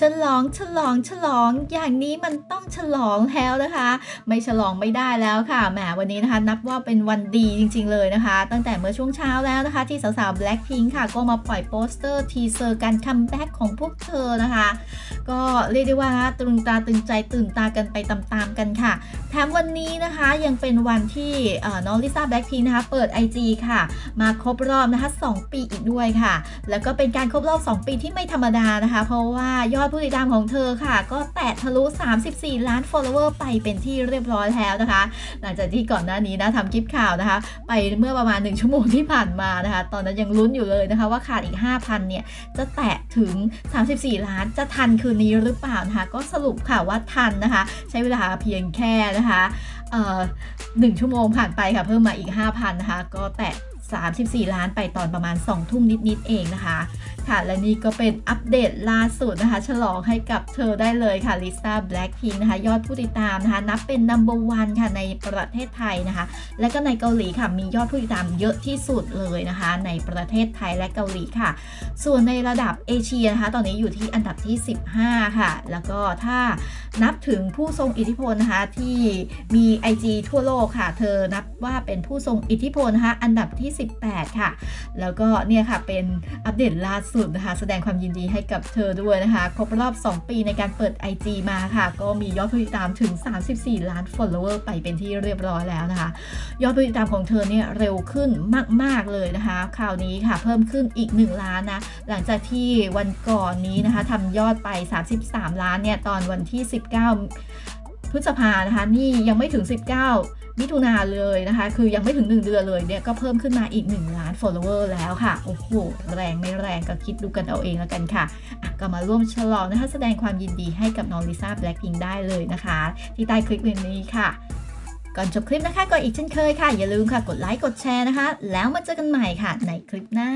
ฉลองฉลองฉลองอย่างนี้มันต้องฉลองแล้วนะคะ ไม่ฉลองไม่ได้แล้วค่ะแหมวันนี้นะคะ นับว่าเป็นวันดีจริง ๆ เลยนะคะ ตั้งแต่เมื่อช่วงเช้าแล้วนะคะ ที่สาวๆ Blackpink ค่ะ ก็มาปล่อยโปสเตอร์ทีเซอร์การคัมแบ็กของพวกเธอนะคะ ก็เรียกได้ว่าตรึงตาตึงใจตื่นตากันไปตามๆกันค่ะ แถมวันนี้นะคะยังเป็นวันที่น้องลิซ่าแบล็คพิงนะคะเปิด IG ค่ะ มาครบรอบนะคะ 2 ปีอีกด้วยค่ะ แล้วก็เป็นการครบรอบ 2 ปีที่ไม่ธรรมดานะคะ เพราะว่ายอดผู้ติดตามของเธอค่ะ ก็แตะทะลุ 34 ล้าน follower ไปเป็นที่เรียบร้อยแล้วนะคะ หลังจากที่ก่อนหน้านี้นะทำคลิปข่าวนะคะ ไปเมื่อประมาณ 1 ชั่วโมงที่ผ่านมานะคะ ตอนนั้นยังลุ้นอยู่เลยนะคะว่าขาดอีก 5,000 เนี่ย จะแตะถึง 34 ล้านจะทันคืนนี้หรือเปล่านะคะ ก็สรุปค่ะว่าทันนะคะ ใช้เวลาเพียงแค่นะคะ เอ่อหนึ่งชั่วโมงผ่านไปค่ะเพิ่มมาอีก 5,000นะคะก็แตะ 34 ล้านไปตอนประมาณ 2 ทุ่มนิดๆเองนะคะ ค่ะและนี่ก็เป็นอัปเดตล่าสุดนะคะ ฉลองให้กับเธอได้เลยค่ะลิซ่าแบล็คพิงนะคะ ยอดผู้ติดตามนะคะ นับเป็น number one ค่ะในประเทศไทยนะคะ และก็ในเกาหลีค่ะ มียอดผู้ติดตามเยอะที่สุดเลยนะคะ ในประเทศไทยและเกาหลีค่ะ ส่วนในระดับเอเชียนะคะ ตอนนี้อยู่ที่อันดับที่ 15 ค่ะ แล้วก็ถ้า นับถึงผู้ทรงอิทธิพลนะคะที่มี IG ทั่วโลกค่ะ เธอนับว่าเป็นผู้ทรงอิทธิพลนะคะอันดับที่ 18 ค่ะ แล้วก็เนี่ยค่ะเป็นอัปเดตล่าสุดนะคะแสดงความยินดีให้กับเธอด้วยนะคะครบรอบ 2 ปีในการเปิด IG มาค่ะ ก็มียอดผู้ติดตามถึง 34 ล้าน follower ไปเป็นที่เรียบร้อยแล้วนะคะ ยอดผู้ติดตามของเธอเนี่ยเร็วขึ้นมาก ๆ เลยนะคะ คราวนี้ค่ะเพิ่มขึ้นอีก 1 ล้านนะ หลังจากที่วันก่อนนี้นะคะทำยอดไป 33 ล้านเนี่ยตอนวันที่ 10 19 พฤษภานะคะนี่ยังไม่ถึง 19 มิถุนาเลยนะคะ คือยังไม่ถึง 1 เดือนเลยเนี่ยก็เพิ่มขึ้นมาอีก 1 ล้าน follower แล้วค่ะ โอ้โห แรงไม่แรงก็คิดดูกันเอาเองแล้วกันค่ะะก็มาร่วมฉลองนะคะ แสดงความยินดีให้กับน้องลิซ่าแบล็คพิงได้เลยนะคะ ที่ใต้คลิปนี้ค่ะก่อนจบคลิปนะคะก็อีกเช่นเคยค่ะ อย่าลืมค่ะ กดไลค์ กดแชร์นะคะ แล้วมาเจอกันใหม่ค่ะ ในคลิปหน้า